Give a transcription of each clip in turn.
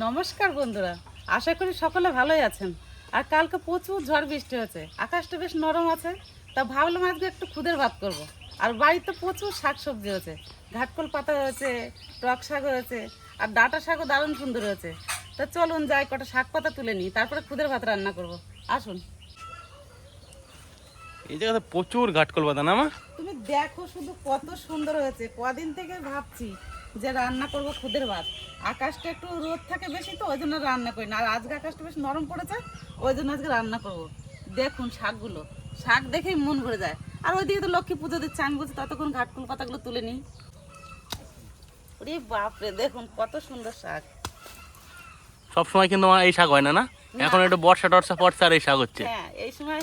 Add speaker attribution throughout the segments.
Speaker 1: নমস্কার বন্ধুরা আশা করি সকলে ভালোই আছেন আর কালকে প্রচুর ঝড় বৃষ্টি হয়েছে আকাশটা বেশ নরম আছে তা ভাবলাম আজকে একটু খুদের ভাত করব। আর বাড়িতে প্রচুর শাক সবজি হয়েছে ঘাটকল পাতা হয়েছে টক শাক হয়েছে আর ডাটা শাকও দারুণ সুন্দর হয়েছে তা চলুন যাই কটা শাক পাতা তুলে নিই তারপরে খুদের ভাত রান্না করব। আসুন
Speaker 2: এই জায়গাতে প্রচুর ঘাটকল পাতা না মা
Speaker 1: তুমি দেখো শুধু কত সুন্দর হয়েছে কদিন থেকে ভাবছি যে রান্না করব খুদের ভাত। আকাশটা একটু রোদ থাকে বেশি তো ওই জন্য রান্না করি না। আর আজকে আকাশটা বেশ নরম পড়েছে ওই জন্য আজকে রান্না করব। দেখুন শাকগুলো শাক দেখেই মন ভরে যায়। আর ওইদিকে তো লক্ষ্মী পুজো দিচ্ছে আমি বলছি ততক্ষণ ঘাটকুল পাতাগুলো তুলে নিই। ওরে বাপরে দেখুন কত সুন্দর শাক।
Speaker 2: সব সময় কিন্তু আমার এই শাক হয় না না? এখন একটু বর্ষা টর্ষা পড়ছে আর এই শাক হচ্ছে।
Speaker 1: হ্যাঁ এই সময়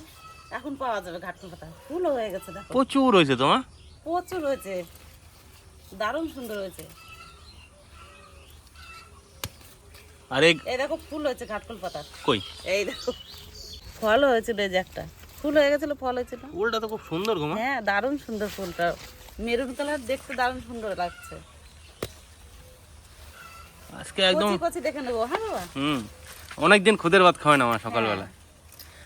Speaker 1: এখন পাওয়া যাবে ঘাটকুল পাতা। ফুলও হয়ে গেছে
Speaker 2: প্রচুর হয়েছে তো মা?
Speaker 1: প্রচুর হয়েছে। দারুণ সুন্দর হয়েছে।
Speaker 2: আর এই
Speaker 1: দেখো ফুল হয়েছে ঘাটকুল পাতার।
Speaker 2: কই?
Speaker 1: এই দেখো ফল হয়েছিল এই যে একটা। ফুল হয়ে গেছিল ফল হয়েছিল
Speaker 2: ফুলটা তো খুব সুন্দর গো
Speaker 1: হ্যাঁ দারুণ সুন্দর ফুলটা। মেরুন কালার দেখতে দারুণ সুন্দর লাগছে।
Speaker 2: আজকে একদম
Speaker 1: কচি কচি দেখে নেব হ্যাঁ বাবা?
Speaker 2: হুম অনেকদিন খুদের ভাত খাওয়ায় না আমার সকালবেলা।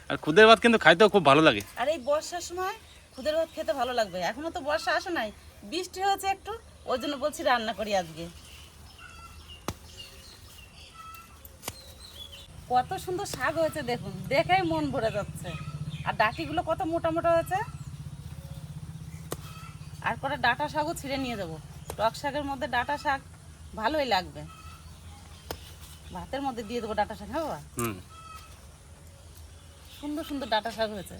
Speaker 2: আর খুদের ভাত কিন্তু খাইতেও খুব ভালো লাগে।
Speaker 1: আর এই বর্ষার সময় খুদের ভাত খেতে ভালো লাগবে। এখনও তো বর্ষা আসে নাই। বৃষ্টি হয়েছে একটু ওই জন্য বলছি রান্না করি আজকে। কত সুন্দর শাক হয়েছে দেখুন দেখেই মন ভরে যাচ্ছে। আর ডাটিগুলো কত মোটা মোটা হয়েছে। আর কটা ডাটা শাকও ছিঁড়ে নিয়ে যাব। টক শাকের মধ্যে ডাটা শাক ভালোই লাগবে। ভাতের মধ্যে দিয়ে দেবো ডাটা শাক হ্যাঁ বাবা?
Speaker 2: হুম।
Speaker 1: সুন্দর সুন্দর ডাটা শাক হয়েছে।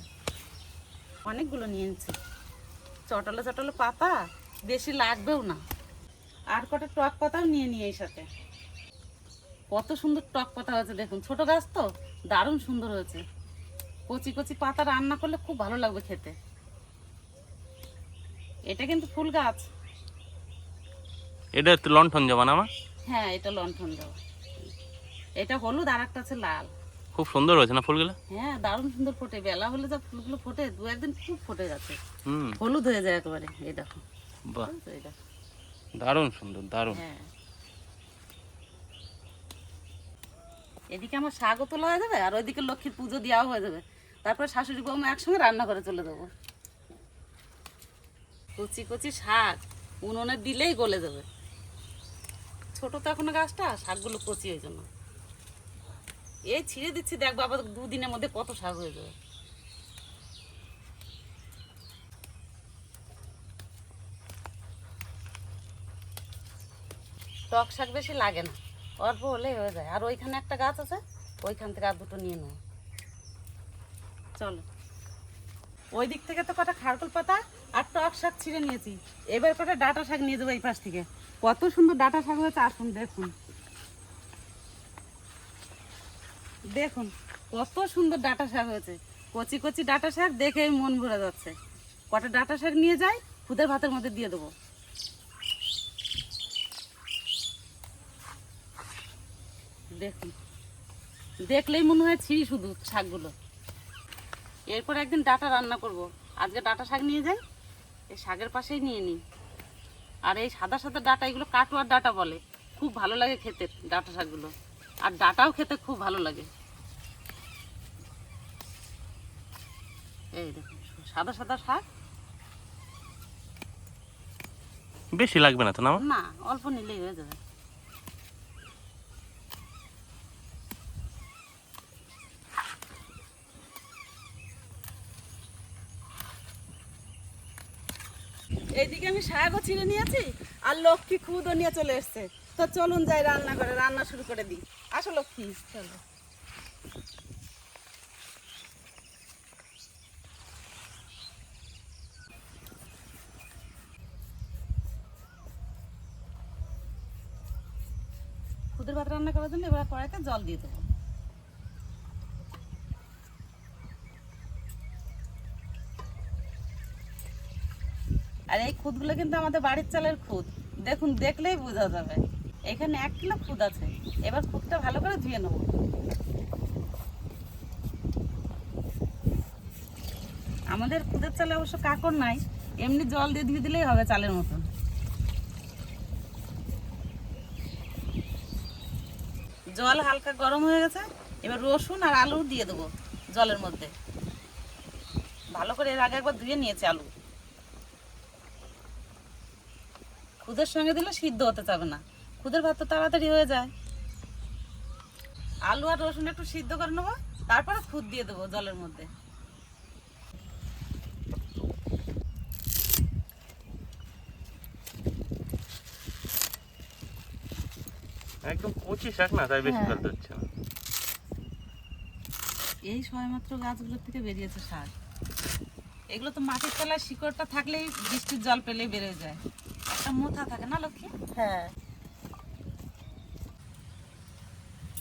Speaker 1: অনেকগুলো নিয়ে নিচ্ছি চটলে চটলে পাতা বেশি লাগবেও না। আর কটা টক পাতাও নিয়ে নিয়ে এই সাথে। কত সুন্দর টক পাতা হয়েছে দেখুন। ছোট গাছ তো দারুণ সুন্দর হয়েছে। কচি কচি পাতা রান্না করলে খুব ভালো লাগবে খেতে। এটা কিন্তু ফুল গাছ।
Speaker 2: এটা লণ্ঠন যাবা না মা?
Speaker 1: হ্যাঁ এটা লণ্ঠন দেওয়া এটা হলুদ আর একটা আছে লাল।
Speaker 2: খুব সুন্দর হয়েছে না ফুলগুলো?
Speaker 1: হ্যাঁ দারুণ সুন্দর ফোটে। বেলা হলে যা ফুলগুলো ফোটে দু একদিন খুব ফোটে গেছে হলুদ হয়ে যায় একেবারে এই দেখো।
Speaker 2: বাহ। দারুণ সুন্দর দারুণ।
Speaker 1: হ্যাঁ। এদিকে আমার শাকও তোলা হয়ে যাবে আর ওইদিকে লক্ষ্মীর পুজো দেওয়া হয়ে যাবে। তারপরে শাশুড়ি বৌমা একসঙ্গে রান্না করে চলে দেবো কচি কচি শাক উনুনে দিলেই গলে যাবে। ছোট তো এখনও গাছটা শাকগুলো কচি ওই জন্য এই ছিঁড়ে দিচ্ছি দেখ বাবা দুদিনের মধ্যে কত শাক হয়ে যাবে। টক শাক বেশি লাগে না। অল্প হলেই হয়ে যায়। আর ওইখানে একটা গাছ আছে, ওইখান থেকে আর দুটো নিয়ে নেব। চলো। ওই দিক থেকে তো কটা খারকুল পাতা আর টক শাক ছিঁড়ে নিয়েছি। এবার কটা ডাটা শাক নিয়ে দেবো এই পাশ থেকে। কত সুন্দর ডাটা শাক হয়েছে, আসুন, দেখুন। দেখুন, কত সুন্দর ডাটা শাক হয়েছে। কচি কচি ডাটা শাক দেখেই মন ভরে যাচ্ছে। কটা ডাটা শাক নিয়ে যাই খুদের ভাতের মধ্যে দিয়ে দেবো। দেখুন। দেখলেই মনে হয় ছিঁড়ি শুধু শাকগুলো। এরপর একদিন ডাটা রান্না করব। আজকে ডাটা শাক নিয়ে যাই এই শাকের পাশেই নিয়ে নিই। আর এই সাদা সাদা ডাটা এগুলো কাটোয়ার ডাটা বলে। খুব ভালো লাগে খেতে ডাটা শাকগুলো। আর ডাটাও খেতে খুব ভালো লাগে। এই দেখুন সাদা সাদা শাক।
Speaker 2: বেশি লাগবে না তো না
Speaker 1: না অল্প নিলেই হয়ে যাবে। এইদিকে আমি শাকও ছিঁড়ে নিয়েছি আর লক্ষ্মী খুদও নিয়ে চলে এসছে। তো চলুন যাই রান্না করে রান্না শুরু করে দিই। আসো লক্ষ্মী, চলো। খুদের ভাত রান্না করার জন্য এবার কড়াইতে জল দিয়ে দেবো। আর এই খুদগুলো কিন্তু আমাদের বাড়ির চালের খুদ। দেখুন, দেখলেই বোঝা যাবে। এখানে এক কিলো খুদ আছে। এবার খুদটা ভালো করে ধুয়ে নেব। আমাদের খুদের চালে অবশ্য কাকড় নাই। এমনি জল দিয়ে ধুয়ে দিলেই হবে চালের মতন। জল হালকা গরম হয়ে গেছে। এবার রসুন আর আলু দিয়ে দেবো জলের মধ্যে। ভালো করে এর আগে একবার ধুয়ে নিয়েছে আলু। খুদের সঙ্গে দিলে সিদ্ধ হতে চাবে না। খুদের ভাত তো তাড়াতাড়ি হয়ে যায়। আলু আর রসুন একটু সিদ্ধ করে নেব তারপরে খুদ দিয়ে দেবো জলের মধ্যে।
Speaker 2: একদম কচি শাক না তাই বেশি
Speaker 1: হ্যাঁ।
Speaker 2: ফেলতে হচ্ছে না।
Speaker 1: এই সবেমাত্র গাছগুলোর থেকে বেরিয়েছে শাক। এগুলো তো মাটির তলায় শিকড়টা থাকলেই বৃষ্টির জল পেলেই বেড়ে যায়। মোথা থাকে না লক্ষ্মী?
Speaker 3: হ্যাঁ।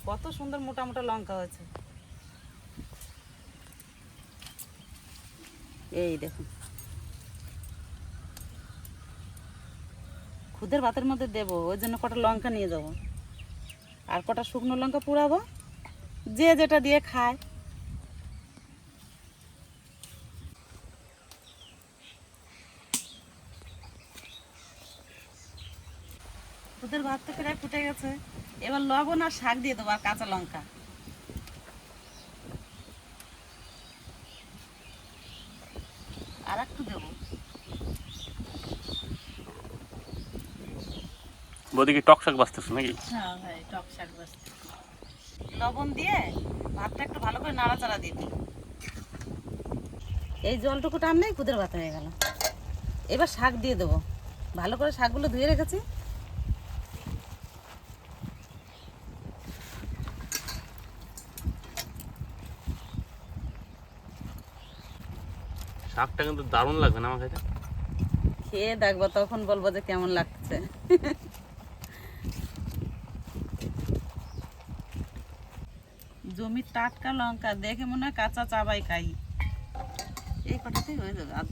Speaker 1: কত সুন্দর মোটা মোটা লঙ্কা হয়েছে। এই দেখুন। খুদের ভাতের মধ্যে দেবো ওই জন্য কটা লঙ্কা নিয়ে যাব। আর কটা শুকনো লঙ্কা পুড়াবো যে যেটা দিয়ে খায় খুদের ভাত তো প্রায় ফুটে গেছে। এবার লবণ আর শাক দিয়ে দেবো আর কাঁচা লঙ্কা। আর একটু দেবো।
Speaker 2: বৌদি কি টক শাক বাঁচতেছে নাকি?
Speaker 3: হ্যাঁ ভাই টক শাক বাস
Speaker 1: লবণ দিয়ে ভাতটা একটু ভালো করে নাড়াচাড়া দিয়ে দিই। এই জলটুকু টানলেই খুদের ভাত হয়ে গেল। এবার শাক দিয়ে দেবো। ভালো করে শাকগুলো ধুয়ে রেখেছি।
Speaker 2: শাকটা কিন্তু দারুণ লাগবে না আমার
Speaker 1: খেয়ে দেখব, তখন বলব যে কেমন লাগছে। জমির টাটকা লঙ্কা, দেখে মনে হয় কাঁচা চাবাই খাই। এই কটাতেই হয়ে যাবে, আর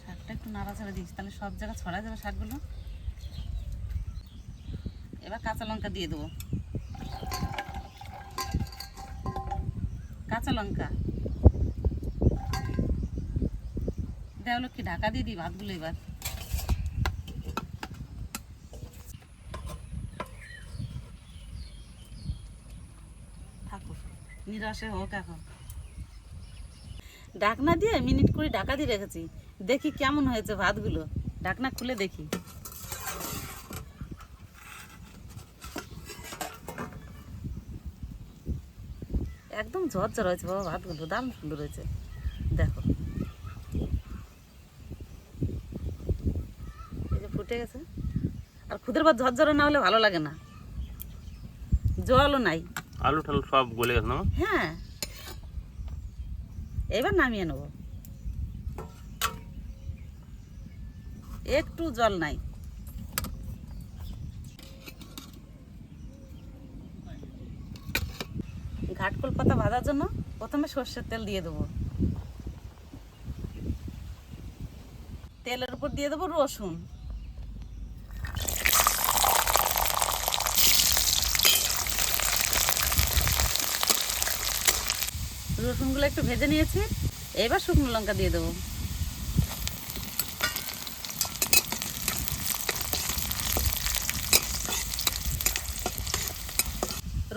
Speaker 1: শাকটা একটু নাড়া নাড়াচাড়া দিস, তাহলে সব জায়গায় ছড়া যাবে শাকগুলো। এবার কাঁচা লঙ্কা দিয়ে দেবো। কাঁচা লঙ্কা। দেওয়া ঢাকা দিয়ে দিই ভাতগুলো এবার। হোক এখন। ঢাকনা দিয়ে মিনিট কুড়ি ঢাকা দিয়ে রেখেছি। দেখি কেমন হয়েছে ভাতগুলো। ঢাকনা খুলে দেখি একদম ঝরঝর হয়েছে বাবা ভাতগুলো দারুণ সুন্দর হয়েছে দেখো। এই যে ফুটে গেছে। আর খুদের ভাত ঝরঝরে না হলে ভালো লাগে না। জলও নাই।
Speaker 2: আলু টালু সব গলে গেছে না
Speaker 1: হ্যাঁ। এবার নামিয়ে নেব। একটু জল নাই। ঘাটকল পাতা ভাজার জন্য প্রথমে সর্ষের তেল দিয়ে দেবো। তেলের উপর দিয়ে দেবো রসুন। রসুনগুলো একটু ভেজে নিয়েছি, এবার শুকনো লঙ্কা দিয়ে দেবো।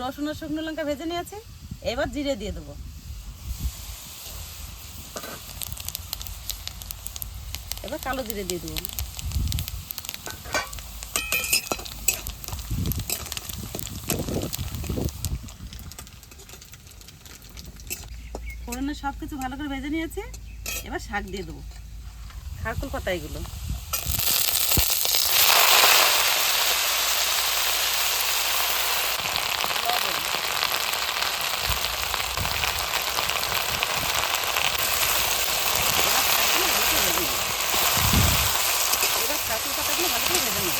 Speaker 1: রসুন আর শুকনো লঙ্কা ভেজে নিয়েছি এবার জিরে দিয়ে দেবো। এবার কালো জিরে দিয়ে দেবো। ফোড়নে সব কিছু ভালো করে ভেজে নিয়েছি। এবার শাক দিয়ে দেবো। খারকুল পাতা এগুলো লবণ। এবার শাকগুলো ভালো করে ভেজে নেব। এবার খারকুল পাতাগুলো ভালো করে ভেজে নেব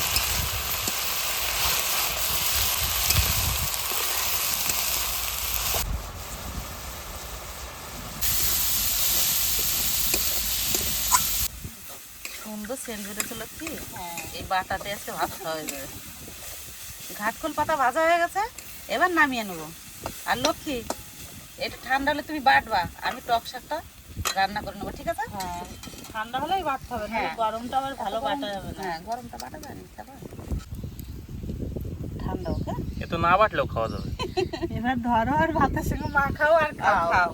Speaker 1: সুন্দর সেন্ট বেরোছিল কি? এই বাটাতে আজকে ভাত খাওয়া হয়ে যাবে। ঘাটকল পাতা ভাজা হয়ে গেছে এবার নামিয়ে নেব। আর লক্ষ্মী এটা ঠান্ডা হলে তুমি বাটবা আমি টক শাকটা রান্না করে নেব ঠিক আছে?
Speaker 3: হ্যাঁ ঠান্ডা হলেই বাটতে হবে
Speaker 1: হ্যাঁ।
Speaker 3: গরমটা আবার ভালো বাটা যাবে না।
Speaker 1: হ্যাঁ গরমটা বাটা যায় না তারপর লবণ দাও হ্যাঁ?
Speaker 2: এ তো না বাটলেও খাওয়া যাবে।
Speaker 3: এবার ধরো আর ভাতের সঙ্গে মাখাও আর খাও।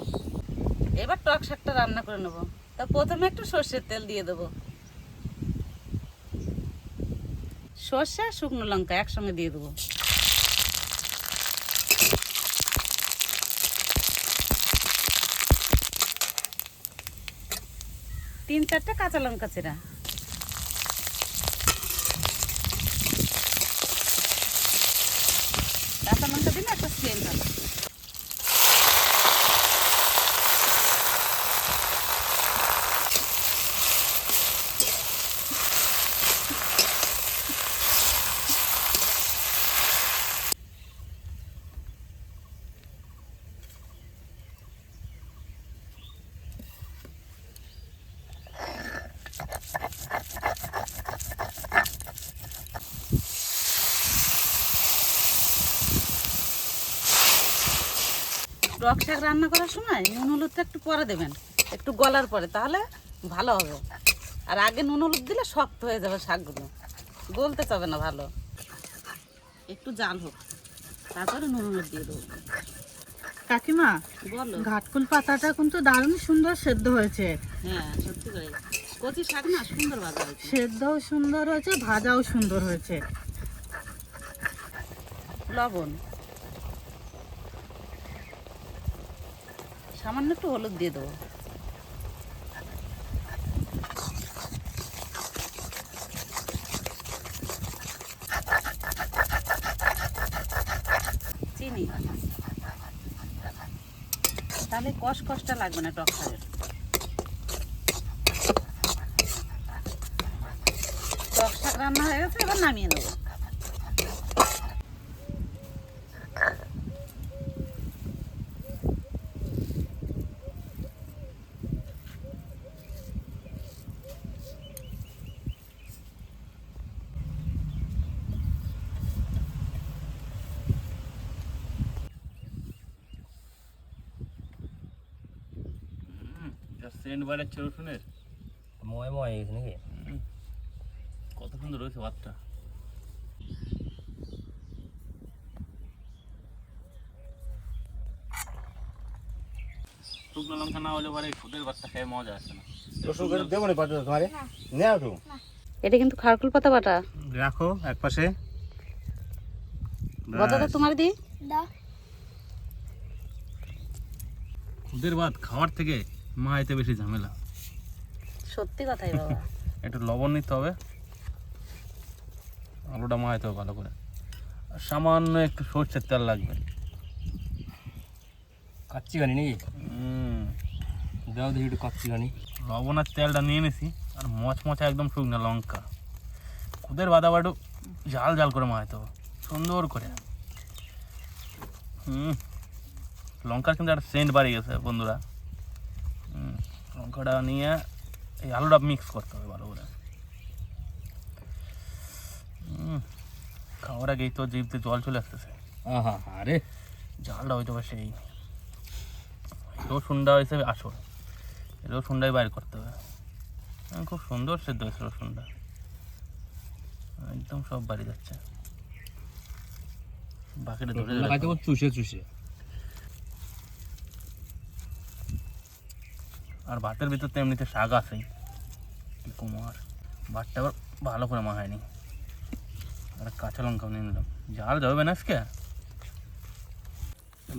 Speaker 1: এবার টক শাকটা রান্না করে নেব। তা প্রথমে একটু সর্ষের তেল দিয়ে দেবো। সর্ষে শুকনো লঙ্কা একসঙ্গে দিয়ে দেবো। তিন চারটে কাঁচা লঙ্কা চেরা কাঁচা লঙ্কা দিলে একটা সেন্ট হবে টক শাক রান্না করার সময় নুন হলুদটা একটু পরে দেবেন। একটু গলার পরে তাহলে ভালো হবে। আর আগে নুন হলুদ দিলে শক্ত হয়ে যাবে শাকগুলো। গলতে চাবে না ভালো। একটু জাল হোক তারপরে নুন হলুদ দিয়ে দেবো।
Speaker 3: কাকিমা
Speaker 1: বলো।
Speaker 3: ঘাটকুল পাতাটা কিন্তু দারুণ সুন্দর সেদ্ধ হয়েছে।
Speaker 1: হ্যাঁ সত্যি করে। কচি শাক না সুন্দর ভাজা হয়েছে।
Speaker 3: সেদ্ধও সুন্দর হয়েছে ভাজাও সুন্দর হয়েছে।
Speaker 1: লবণ। সামান্য একটু হলুদ দিয়ে দেবো। চিনি। তাহলে কষ কষটা লাগবে না টক শাকের। রান্না হয়ে গেছে, এবার নামিয়ে নেব
Speaker 2: সেন্ট বাড়াচ্ছে রসুনের
Speaker 4: ময় ময় গেছে নাকি?
Speaker 2: কত সুন্দর রয়েছে ভাতটা শুকনো লঙ্কা না হলে পরে খুদের ভাতটা খেয়ে মজা আসে না।
Speaker 4: রসুন করে দেবো না পাঠাতে তোমারে? নে। একটু
Speaker 1: এটা কিন্তু খারকুল পাতা বাটা।
Speaker 4: রাখো এক পাশে।
Speaker 1: বদাটা তোমার দি
Speaker 2: খুদের ভাত খাওয়ার থেকে মা এতে বেশি ঝামেলা।
Speaker 1: সত্যি কথাই বাবা।
Speaker 2: একটু লবণ নিতে হবে। আলুটা মাখাইতে হবে ভালো করে। আর সামান্য একটু সর্ষের তেল লাগবে।
Speaker 4: কাচ্চি গানি নাকি?
Speaker 2: উম,
Speaker 4: দাও দেখি একটু কাচ্চি গানি
Speaker 2: লবণ আর তেলটা নিয়ে নিছি আর মচমচা একদম শুকনো লঙ্কা। খুদের বাদা বাটু জাল জাল করে মাখাইতে হবে। সুন্দর করে। হুম। লঙ্কার কিন্তু একটা সেন্ট বাড়ি গেছে বন্ধুরা। লঙ্কাটা নিয়ে এই আলুটা মিক্স করতে হবে ভালো করে। হুম, খাওয়ার আগেই তো জিভতে জল চলে আসতেছে।
Speaker 4: আরে।
Speaker 2: জালটা হয়তো সেই। রসুনটা হয়েছে আসল। রসুনটাই বাইর করতে হবে। খুব সুন্দর সেদ্ধ হয়েছে রসুনটা। একদম সব বাড়ি যাচ্ছে। বাকিটা ধরে
Speaker 4: চুষে চুষে।
Speaker 2: আর ভাতের ভিতর তো এমনিতে শাক আছেই। কুমার ভাতটা আবার ভালো করে মাখায়নি আর কাঁচা লঙ্কাও নিয়ে নিলাম। জাল যাবে না আজকে?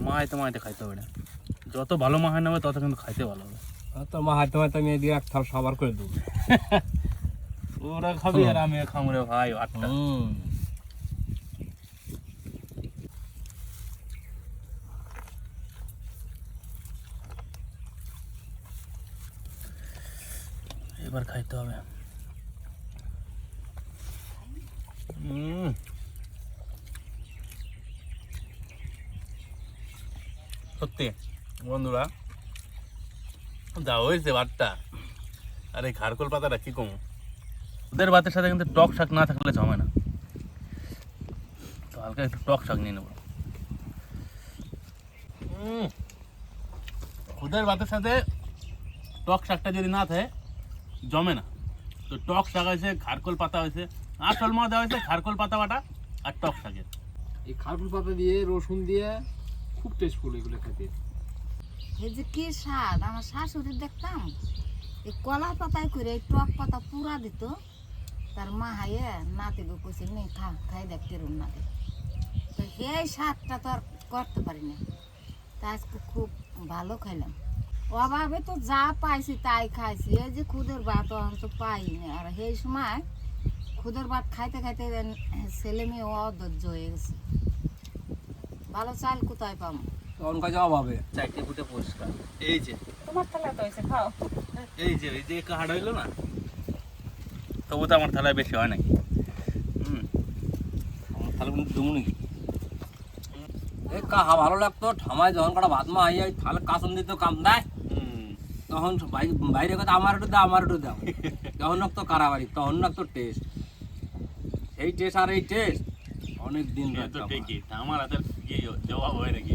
Speaker 2: মাইতে মাইতে খাইতে হবে না। যত ভালো মাখায় নেবে তত কিন্তু খাইতে ভালো হবে।
Speaker 4: তোর মা হাতে মাতে আমি দিয়ে এক থাল সবার করে দেবো।
Speaker 2: ওরা খাবি আর আমি খাব রে ভাই ভাতটা। এবার খাইতে হবে। সত্যি বন্ধুরা যা হয়েছে ভাতটা। আর এই খারকোল পাতাটা কি কম? ওদের ভাতের সাথে কিন্তু টক শাক না থাকলে জমে না। তো হালকা একটু টক শাক নিয়ে নেব। ওদের ভাতের সাথে টক শাকটা যদি না থাকে জমে না। তো টক শাক হয়েছে খারকোল পাতা হয়েছে আসল মজা হয়েছে খারকোল পাতা বাটা আর টক শাকের।
Speaker 4: এই খারকুল পাতা দিয়ে রসুন দিয়ে খুব টেস্টফুল এগুলো খেতে।
Speaker 5: এই যে কি স্বাদ আমার শাশুড়ি দেখতাম এই কলা পাতায় করে এই টক পাতা পুরা দিত। তার মা হাইয়ে নাতি গো কইছে নে খা খাই দেখতে তেরুন নাতি। তো এই স্বাদটা তো আর করতে পারি না তা আজকে খুব ভালো খাইলাম। অভাবে তো যা পাইছি তাই খাইছি। এই যে খুদের ভাত অহন তো পাই না আর সেই সময় খুদের ভাত খাইতে খাইতে ছেলে মেয়ে অধৈর্য হয়ে গেছে। ভালো চাল কোথায় পাবো?
Speaker 4: তখন কাজে অভাবে।
Speaker 2: চারটে ফুটে পরিষ্কার। এই যে।
Speaker 1: তোমার থালা তো হয়েছে খাও।
Speaker 2: এই যে এই যে কাহাড় হইল না? তবু তো আমার থালায় বেশি হয় নাকি? হুম।
Speaker 4: আমার তাহলে কিন্তু দেবো নাকি এ কাহা ভালো লাগতো? ঠামায় যখন কটা ভাত মা আইয়া থালে কাসন দিত কাম দেয় তখন বাই- বাইরে কথা আমার একটু দাও আমার একটু দাও। তখন তো কারাবাড়ি তখন তো টেস্ট এই টেস্ট আর এই টেস্ট অনেক দিন
Speaker 2: আমার। হাতের জবাব হয় নাকি?